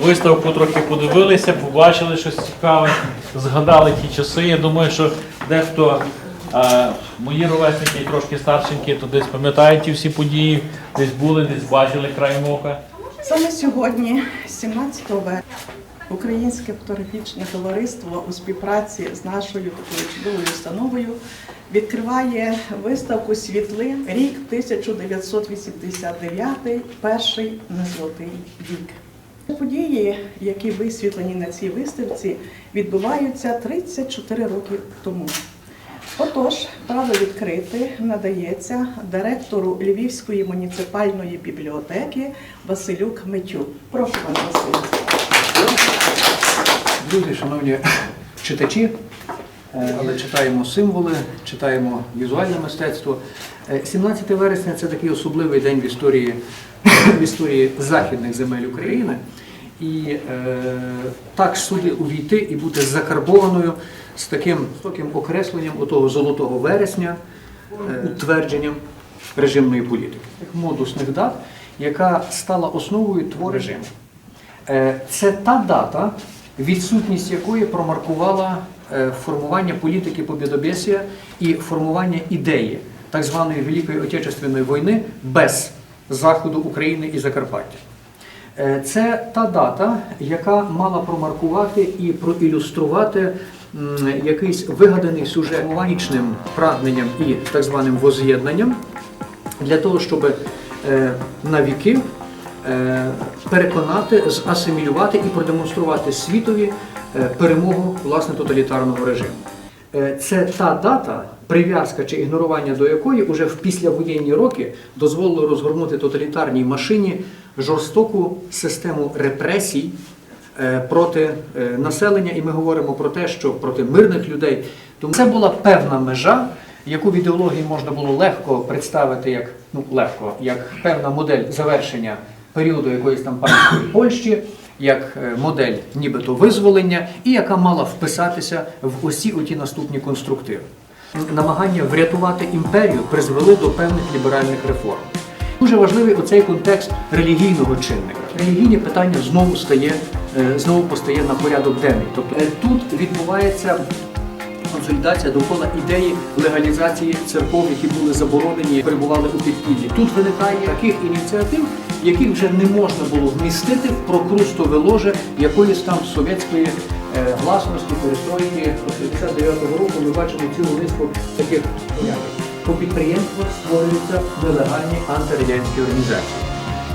виставку трохи подивилися, побачили щось цікаве, згадали ті часи. Я думаю, що дехто е, мої ровесники і трошки старшенькі, то десь пам'ятають ті всі події, десь були, десь бачили край ока. Саме сьогодні, 17 вересня, Українське фотографічне товариство у співпраці з нашою такою чудовою установою відкриває виставку світлин рік 1989, перший незолотий вік. Події, які висвітлені на цій виставці, відбуваються 34 роки тому. Отож, право відкрити надається директору Львівської муніципальної бібліотеки Василюк Митюк. Прошу пане Василю. Друзі, шановні читачі, е, але читаємо символи, читаємо візуальне мистецтво. Е, 17 вересня це такий особливий день в історії, в історії західних земель України. І е, так сюди увійти і бути закарбованою з таким високим окресленням отого золотого вересня, е, утвердженням режимної політики, тих модусних дат, яка стала основою твору режиму. Е, Це та дата, відсутність якої промаркувала е, формування політики побєдобєсія і формування ідеї так званої Великої Отечественної війни без заходу України і Закарпаття. Е, Це та дата, яка мала промаркувати і проілюструвати якийсь вигаданий сюжет формуванічним прагненням і так званим воз'єднанням для того, щоб е, на віки е, переконати, засимілювати і продемонструвати світові перемогу власне тоталітарного режиму. Це та дата, прив'язка чи ігнорування до якої уже в післявоєнні роки дозволило розгорнути тоталітарній машині жорстоку систему репресій е, проти е, населення, і ми говоримо про те, що проти мирних людей. Тому це була певна межа, яку в ідеології можна було легко представити як ну легко, як певна модель завершення періоду якоїсь там панської Польщі, як е, модель нібито визволення, і яка мала вписатися в усі оті наступні конструктиви. Намагання врятувати імперію призвели до певних ліберальних реформ. Дуже важливий оцей контекст релігійного чинника. Релігійне питання знову стає, е, знову постає на порядок денний. Тобто е, тут відбувається консолідація довкола ідеї легалізації церков, які були заборонені, перебували у підпіллі. Тут виникає таких ініціатив, яких вже не можна було вмістити в прокрустове ложе якоїсь там совєтської власності, перестройки 69-го року. Ми бачимо цілу низку таких. По підприємствах створюються нелегальні антирадянські організації.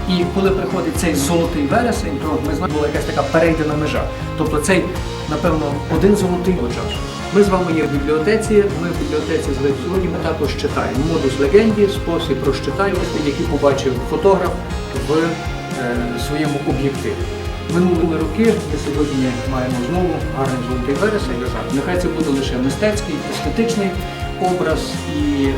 І коли приходить цей золотий вересень, то ми знаємо, була якась така перейдена межа. Тобто цей, напевно, один золотий часу. Ми з вами є в бібліотеці. Ми в бібліотеці з сьогодні ми також читаємо модус легенді, спосіб розчитаювати, який побачив фотограф в е, своєму об'єктиві. Минулими роки ми сьогодні маємо знову гарний золотий вересень. Нехай це буде лише мистецький, естетичний образ, і е,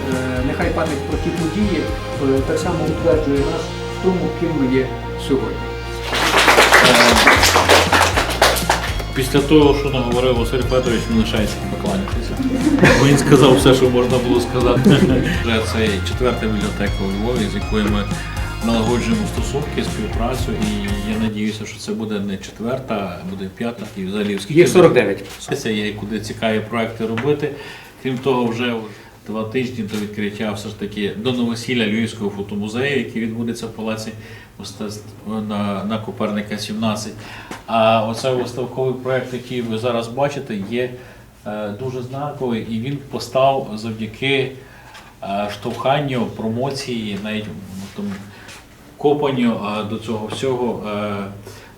нехай пам'ять про ті події е, так само утверджує нас в тому, ким ми є сьогодні. Після того, що наговорив Василь Петрович, він лишається поклонятися. Бо він сказав все, що можна було сказати. Вже це четверта бібліотека у Львові, з якою ми налагоджуємо стосунки, співпрацю, і я надіюся, що це буде не четверта, а буде п'ята і взагалі скільки Їх 49. Це є куди цікаві проекти робити. Крім того, вже два тижні до відкриття все ж таки до новосілля Львівського фотомузею, який відбудеться в палаці мистецтв на, на Коперника 17. А оцей виставковий проект, який ви зараз бачите, є е, дуже знаковий, і він постав завдяки е, штовханню, промоції, навіть там, копанню е, до цього всього е,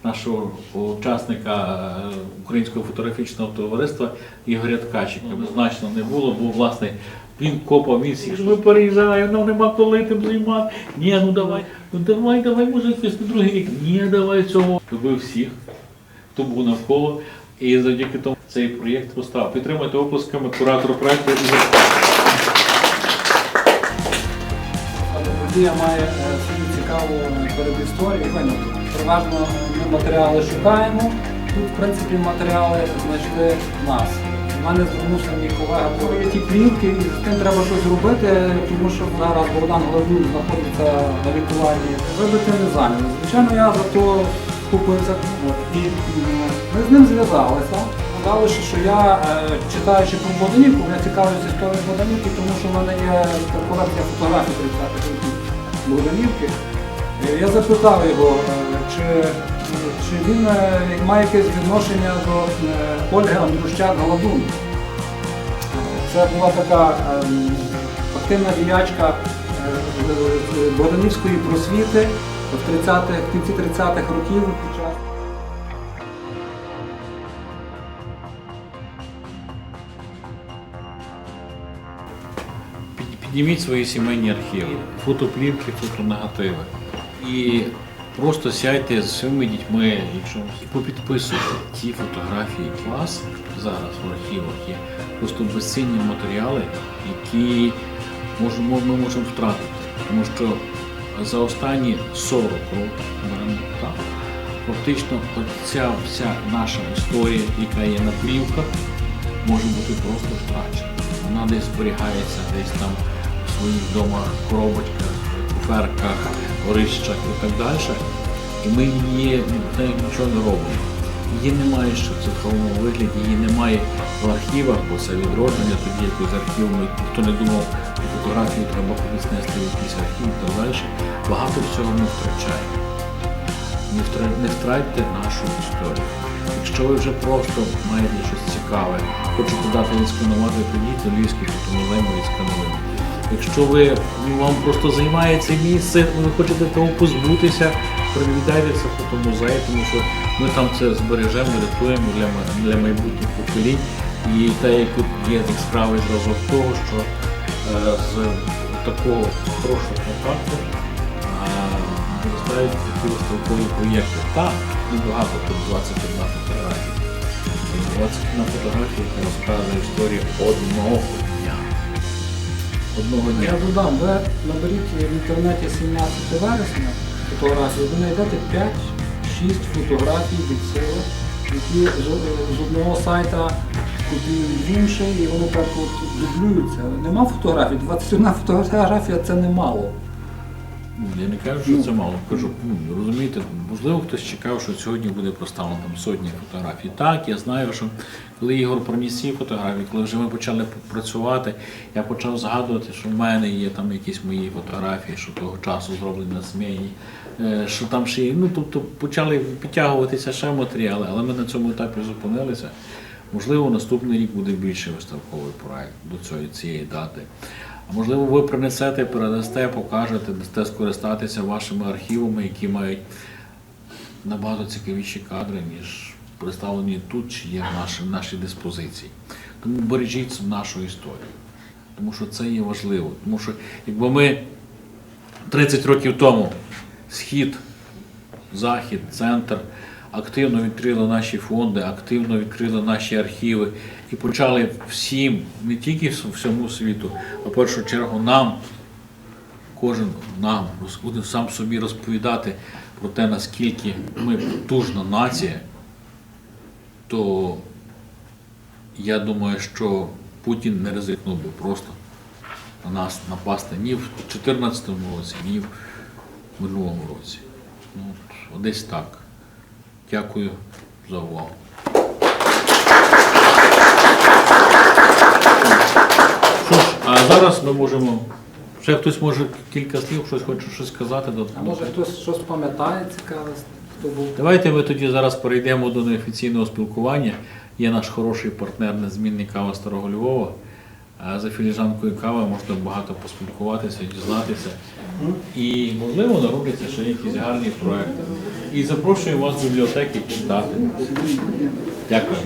нашого учасника е, Українського фотографічного товариства Ігоря Ткачика. Значно не було, бо власне він копав, він всіх, що ми переїжджаємо, нам нема коли тим займати. Ні, ну давай, ну давай, давай, може якийсь на другий рік. Ні, давай цього. Любив всіх, хто був навколо. І завдяки тому цей проєкт постав. Підтримайте оплесками куратора проєкту Ігор Подія має цікаву передісторію. Ну, Переважно ми матеріали шукаємо. Тут, в принципі, матеріали знайшли нас. У мене звернувся мій колега по ті плівки, і з тим треба щось робити, тому що зараз Богдан Головнюк знаходиться на лікуванні. Вибити не зайняли. Звичайно, я за то скупився. І ми з ним зв'язалися. Сказали, що, я, е, читаючи про Боданівку, я цікавлюся історією Боданівки, тому що в мене є колекція фотографій 30-х років Боданівки. Я запитав його, е, чи, чи він е, має якесь відношення до е, Ольги Андрущак Голодун. Це була така ем, активна діячка Богданівської просвіти в 30-х, в кінці 30-х років. Підніміть свої сімейні архіви, фотоплівки, фотонегативи. І просто сядьте з своїми дітьми, якщо попідписуйте ті фотографії, вас зараз в архівах є. Просто безцінні матеріали, які можемо, ми можемо втратити. Тому що за останні 40 років, так, фактично ця вся наша історія, яка є на плівках, може бути просто втрачена. Вона десь зберігається десь там у своїх домах, коробочках, куферках, горищах і так далі. І ми її нічого не робимо. Її немає ще в цифровому вигляді, її немає в архівах, бо це відродження, тоді якось архів, ніхто не думав, що фотографію треба кудись нести в якийсь архів і так далі. Багато всього ми втрачаємо. Не, втра- не втратьте нашу історію. Якщо ви вже просто маєте щось цікаве, хочете дати відсканувати, тоді це Львівський фотомузей ми відскануємо. Якщо ви ну, вам просто займає це місце, ви хочете того позбутися, привітайте це фотомузей, тому що ми там це збережемо, рятуємо для, для майбутніх поколінь. І те, як тут є яскравий зразок того, що е, з такого хорошого контакту виростають такі виставкові проєкти. Так, небагато, тут 21 фотографія. 21 фотографія, яка розказує історію одного. Одного дня. Я додам, ви наберіть в інтернеті 17 вересня фотографії, ви знайдете 5-6 фотографій від цього, які з, одного сайта копіюють з інший, і вони так от дублюються. Нема фотографій, 21 фотографія це немало. Я не кажу, що це мало. Кажу, ну, розумієте, можливо, хтось чекав, що сьогодні буде проставлено там сотні фотографій. Так, я знаю, що коли Ігор приніс ці фотографії, коли вже ми почали працювати, я почав згадувати, що в мене є там якісь мої фотографії, що того часу зроблені на зміні, е, що там ще є. Ну, тобто почали підтягуватися ще матеріали, але ми на цьому етапі зупинилися. Можливо, наступний рік буде більше виставковий проект до цієї, цієї дати. А можливо, ви принесете, передасте, покажете, дасте скористатися вашими архівами, які мають набагато цікавіші кадри, ніж представлені тут чи є в нашій, нашій диспозиції. Тому бережіть нашу історію. Тому що це є важливо. Тому що якби ми 30 років тому схід, захід, центр активно відкрили наші фонди, активно відкрили наші архіви і почали всім, не тільки всьому світу, а в першу чергу нам, кожен нам буде сам собі розповідати про те, наскільки ми потужна нація, то я думаю, що Путін не ризикнув би просто на нас напасти ні в 2014 році, ні в минулому році. Ну, десь так. Дякую за увагу. Що ж, а зараз ми можемо. Ще хтось може кілька слів, щось хоче щось сказати. до- А може хтось щось пам'ятає цікаве, хто був? Давайте ми тоді зараз перейдемо до неофіційного спілкування. Є наш хороший партнер незмінний кава Старого Львова. А За філіжанкою кави можна багато поспілкуватися, дізнатися. І, можливо, наробляться ще якісь гарні проекти. І запрошую вас в бібліотеки читати. Дякую.